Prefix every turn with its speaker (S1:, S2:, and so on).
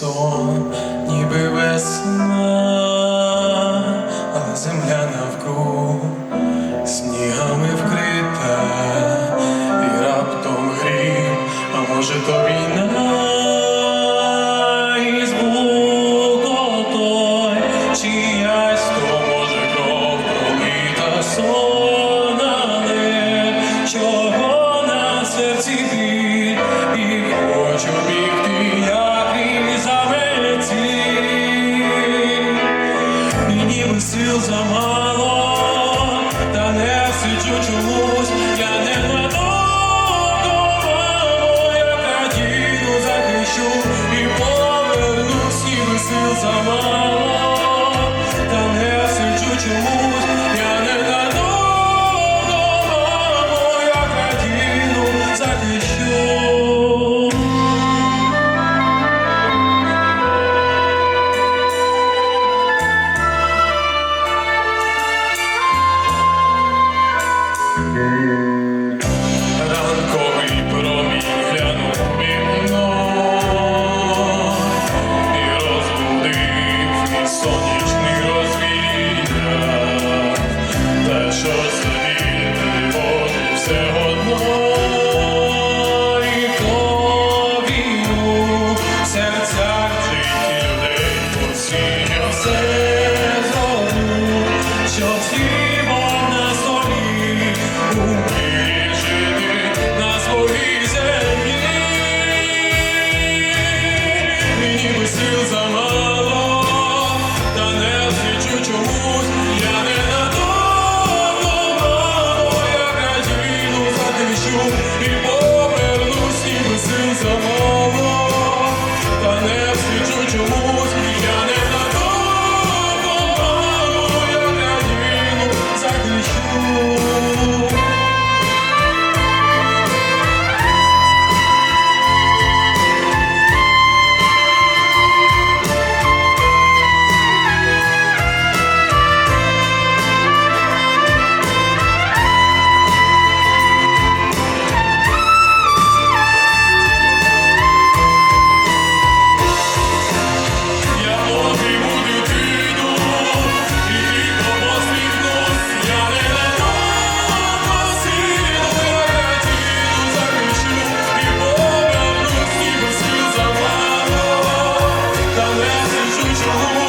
S1: сон, ніби весна, але земля навкруг. Снігами вкрита, і раптом грім, а може то війна, і чиясь то може кров пролита чого на серці біль, і хочу біль. Різавеці, і ніби сил замало, Brasil. soul.